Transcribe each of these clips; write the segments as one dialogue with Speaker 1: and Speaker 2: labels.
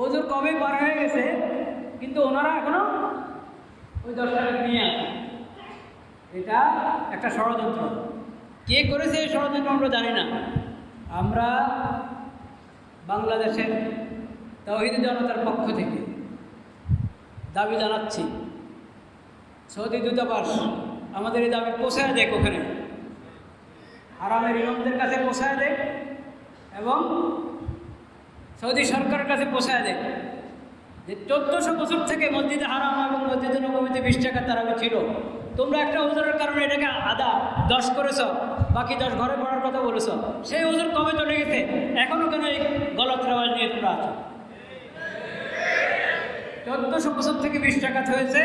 Speaker 1: ওজোর কবে পার হয়ে গেছে, কিন্তু ওনারা এখনও ওই দশ টাকা নিয়ে আসে এটা একটা ষড়যন্ত্র। কে করেছে এই ষড়যন্ত্র আমরা জানি না। আমরা বাংলাদেশের তহিদ জনতার পক্ষ থেকে দাবি জানাচ্ছি, সৌদি দূতাবাস আমাদের এই দাবি পোষায় দেখ ওখানে। হারামের ইমামদের কাছে পোষায় দেখ এবং সৌদি সরকারের কাছে পোষায় দেখ যে চোদ্দোশো বছর থেকে মসজিদে হারাম এবং মসজিদে নবমীতে বিশ টাকা তারাবি ছিল। তোমরা একটা ওজনের কারণে এটাকে আদা দশ করেছ, বাকি দশ ঘরে পড়ার কথা বলেছ। সেই ওজন কবে চলে গেছে? এখনও কেন এই গলত রেওয়াজ নিয়ে তোমরা আছো? চোদ্দশো বছর থেকে বিশ টাকা হয়েছে,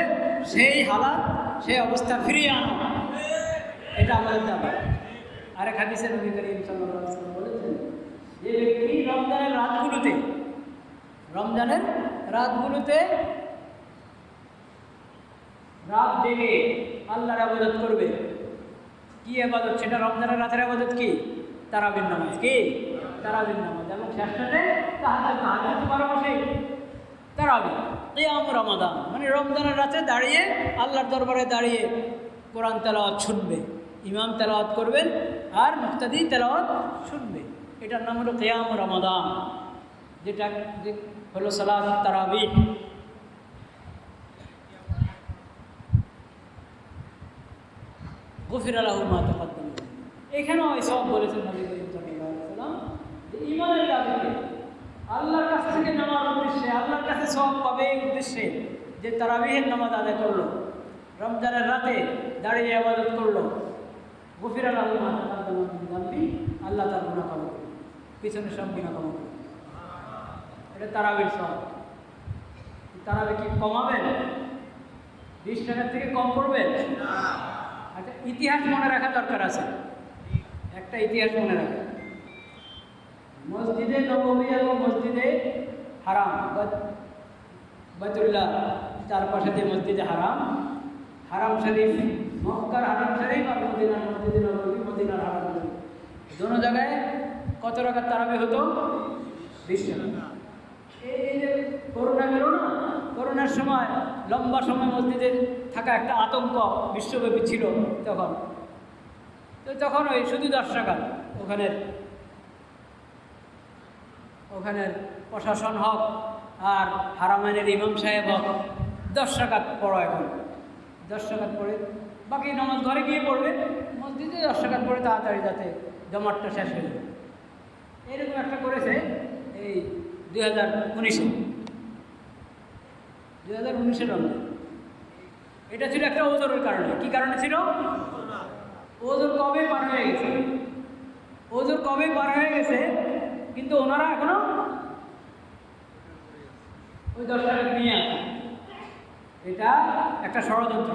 Speaker 1: সেই হালাত, সেই অবস্থা ফিরিয়ে আনো। এটা আমাদের দাবি। আরেক হাদিসে সাল্লাল্লাহু আলাইহি বলেছেন যে ব্যক্তি রমজানের রাতগুলোতে রমজানের রাতগুলোতে রাত জেগে আল্লাহর আবাদত করবে, কি আবাদত? সেটা রমজানের রাতের আবাদত কি? তারাবির নামাজ কি? তারাবির নামাজ। এবং শেষটাতে বারো মাসে তারাবি, কিয়াম রমাদান। মানে রমজানের রাতে দাঁড়িয়ে আল্লাহর দরবারে দাঁড়িয়ে কোরআন তেলাওয়াত শুনবে, ইমাম তেলাওয়াত করবেন আর মুক্তাদি তেলাওয়াত শুনবে। এটার নাম হলো কিয়াম রমাদান, যেটা হলো সালাদ তারাবি। গফির আলাহ মা এখানেও এই সব বলেছেন নবী করিম সাল্লাল্লাহু যে ইমানের দাবিতে আল্লাহর কাছ থেকে নামার উদ্দেশ্যে, আল্লাহর কাছে সব পাবে এই উদ্দেশ্যে যে তারাবিহের নামাজ আদায় করল, রমজানের রাতে দাঁড়িয়ে আবাদত করল। গফির আলাহ মা তকদ্দম আল্লাহ তার করবে। পিছনে সব ক্ষমা করবে এটা তারাবির সব। তারাবি কি কমাবেন? বিশ টাকার থেকে কম করবেন? আচ্ছা ইতিহাস মনে রাখা দরকার আছে। একটা ইতিহাস মনে রাখা মসজিদে নবমী এবং মসজিদে হারাম বৈতুল্লাহ চারপাশে যে মসজিদে হারাম হারাম শরীফ, মক্কার হারাম শরীফ আর মদিনার মসজিদে নবমী, মদিনার হারাম শরীফ। দোনো জায়গায় কত টাকার তারাবি হতো? এই যে করোনা গেল না, করোনার সময়, লম্বা সময় মসজিদে থাকা একটা আতঙ্ক বিশ্বব্যাপী ছিল তখন। তো তখন ওই শুধু দশ টাকা ওখানের ওখানের প্রশাসন হোক আর হারামাইনের ইমাম সাহেব হোক দশ টাকাত পড়ো এখন। দশ টাকাত পড়ে। বাকি নামাজ ঘরে গিয়ে পড়বে। মসজিদে দশ টাকাত পড়ে তাড়াতাড়ি যাতে জমাটটা শেষ হয়ে যাবে এরকম একটা করেছে এই দুই হাজার উনিশে। দুই হাজার উনিশের রমজান এটা ছিল একটা ওজোরের কারণে। কি কারণে ছিল? ওজোর কবে পার হয়ে গেছে? ওজোর কবে পার হয়ে গেছে? কিন্তু ওনারা এখনও ওই দশ টাকা নিয়ে আসে এটা একটা ষড়যন্ত্র।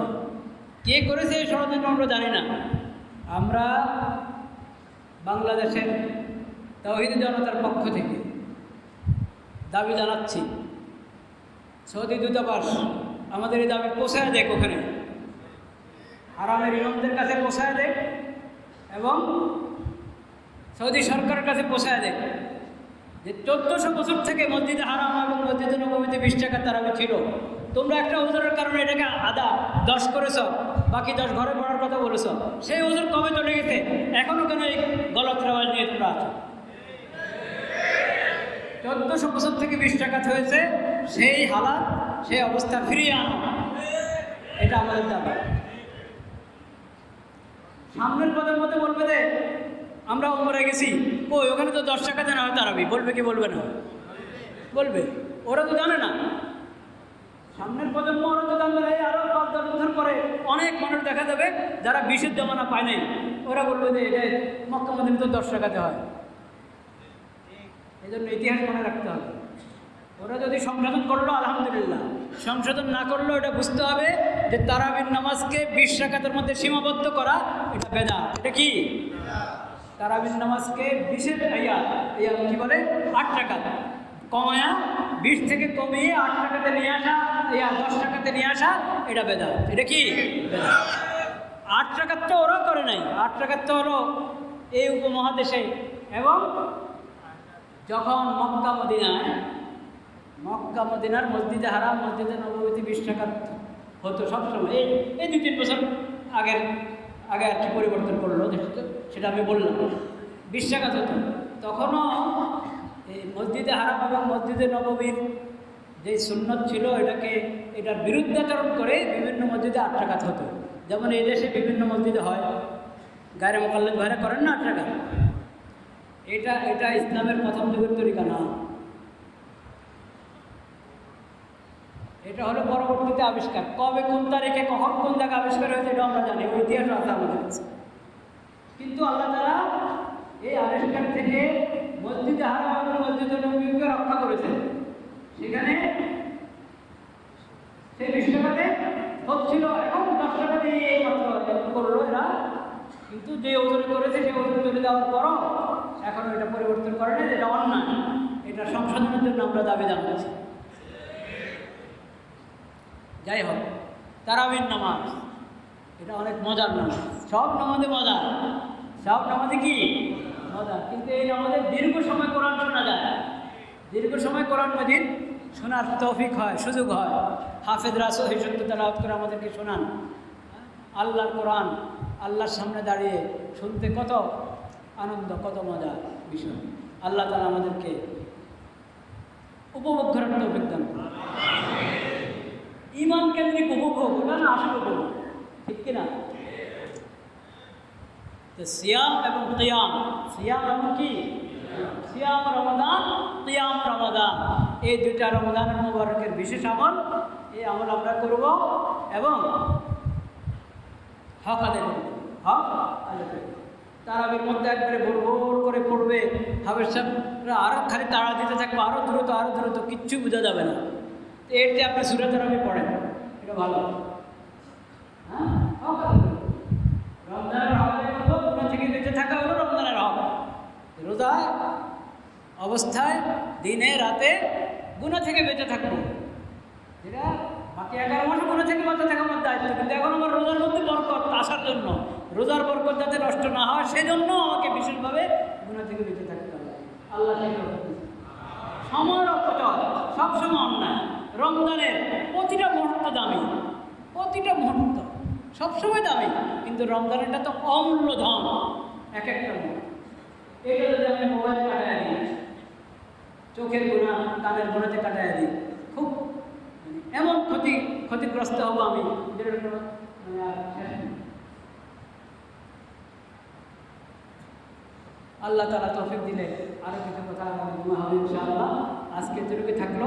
Speaker 1: কে করেছে এই ষড়যন্ত্র আমরা জানি না। আমরা বাংলাদেশের তহিদ জনতার পক্ষ থেকে দাবি জানাচ্ছি, সৌদি দূতাবাস, আমাদের এই দাবি পোষায় দেখ ওখানে। হারামের ইমামদের কাছে পোষায় দেখ এবং সৌদি সরকারের কাছে পোষায় দেখ যে চোদ্দোশো বছর থেকে মসজিদে হারাম এবং মসজিদে নবমীতে বিশ টাকা তারাবি ছিল, তোমরা একটা ওজনের কারণে এটাকে আদা দশ করেছ, বাকি দশ ঘরে পড়ার কথা বলেছ। সেই ওজন কবে চলে গেছে? এখনও কেন এই গলত রেওয়াজ নিয়ে তোমরা আছো? চোদ্দোশো বছর থেকে বিশ টাকা হয়েছে, সেই হালাত, সেই অবস্থা ফিরিয়ে আনো। এটা আমাদের দাবি। সামনের পদের মধ্যে বলবে যে, আমরা উমরে গেছি। কই, ওখানে তো দশ টাকা জানা হয় তারাবি। বলবে কি বলবে না? বলবে। ওরা তো জানে না। সামনের প্রজন্ম ওরা তো জানবে না আরও পাঁচ দশ বছর পরে অনেক মানুষ দেখা যাবে যারা বিশেষ জমানা পায় নাই। ওরা বলবে যে, এটা মক্কা মদিনে তো দশ টাকাতে হয়। এই জন্য ইতিহাস মনে রাখতে হবে। ওরা যদি সংশোধন করল, আলহামদুলিল্লাহ। সংশোধন না করলেও এটা বুঝতে হবে যে তারাবির নামাজকে বিশ রাকাতের মধ্যে সীমাবদ্ধ করা, এটা বেদা এটা কি? তারাবির নামাজকে বিশের ইয়া ইয়া কি বলে? আট টাকা কমায়া, বিশ থেকে কমিয়ে আট টাকাতে নিয়ে আসা, ইয়া দশ টাকাতে নিয়ে আসা, এটা বেদা এটা কি? আট টাকার তো ওরাও করে নাই। আট টাকার তো হলো এই উপমহাদেশে। এবং যখন মক্কা মদিনায়, মক্কা মদিনার মসজিদে হারাম, মসজিদে নবমীতে বিশ টাকা হতো সবসময়। এই এই দু তিন বছর আগের, আগে আর কি পরিবর্তন করল সেটা আমি বললাম। বিশ টাকা হতো। তখনও এই মসজিদে হারাম এবং মসজিদে নবমীর যে সুন্নত ছিল, এটাকে, এটার বিরুদ্ধাচরণ করে বিভিন্ন মসজিদে আট টাকা হতো। যেমন এই দেশে বিভিন্ন মসজিদে হয় গায়ে মোকাল্লেদ ভাইরা করেন না আট টাকা এটা এটা ইসলামের প্রথম যুগের তরিকা না এটা হলো পরবর্তীতে আবিষ্কার। কবে কোন তারিখে কখন কোন জায়গায় আবিষ্কার হয়েছে এটা আমরা জানি ইতিহাস আছে আমাদের কিন্তু আল্লাহ তারা এই আবিষ্কার থেকে মসজিদে হারাম এবং মসজিদে নবীকে রক্ষা করেছেন। সেখানে সেই বিশ্বকাপে হচ্ছিল এখন দশ এই মাত্র করল এরা। কিন্তু যে ওজনে করেছে সে ওজন চলে যাওয়ার পরও এখন এটা পরিবর্তন করে না এটা অন্যায়। এটা সংশোধনের জন্য আমরা দাবি জানাচ্ছি। যাই হোক, তারাবির নামাজ, এটা অনেক মজার নামাজ। সব নামাজে মজা সব নামাজে কি? মজা কিন্তু এই নামাজে দীর্ঘ সময় কোরআন শোনা যায়। দীর্ঘ সময় কোরআন মজিদ শোনার তৌফিক হয়, সুযোগ হয়। হাফেদরা সহি সত্য তালাওয়াত করে আমাদেরকে শোনান। আল্লাহর কোরআন, আল্লাহর সামনে দাঁড়িয়ে শুনতে কত আনন্দ, কত মজা বিষয় আল্লাহ তালা আমাদেরকে উপভোগ করার দান করুন। ইমান কেন্দ্রিক উপভোগ ওটা না আসল উপভোগ? ঠিক কিনা? তো সিয়াম এবং কিয়াম, সিয়াম এবং কি? সিয়াম রমাদান কিয়াম রমাদান এই দুইটা রমাদানের মুবারকের বিশেষ আমল, এই আমল আমরা করব এবং হক আদায় হক আদায় তারাবির মধ্যে একবারে ভোর ভোর করে পড়বে। হাবের সাহেবরা আরও খালি তাড়া দিতে থাকবে আরও দ্রুত আরও দ্রুত, কিচ্ছু বোঝা যাবে না। তো এর যে আপনি সুরে তারাবি পড়েন, এটা ভালো। হ্যাঁ? থেকে বেঁচে থাকা হলো রমজানের রোজা অবস্থায় দিনে রাতে গুণা থেকে বেঁচে থাকব। যেটা বাকি এগারো মাসে গুণা থেকে বাঁচা থাকা আমার দায়িত্ব, কিন্তু এখন আমার রোজার মধ্যে বরকত আসার জন্য, রোজার বরকত যাতে নষ্ট না হয়, সেজন্য আমাকে বিশেষভাবে গুণা থেকে বেঁচে থাকতে হবে। আল্লাহ সময়ের অপচয়, সবসময় অন্যায়। রমজানের প্রতিটা মুহূর্ত দামি, প্রতিটা মুহূর্ত সবসময় দামি, কিন্তু রমজানেরটা তো অমূল্য ধন এক একটা এটা যদি আমি মোবাইল কাটায় দিই, চোখের গুণা কানের গোড়াতে কাটায় দিই ক্ষতিগ্রস্ত হব আমি। মানে আর আল্লাহ তালা তফিক দিলে আরও কিছু কথা আজকে যেটুকু থাকল।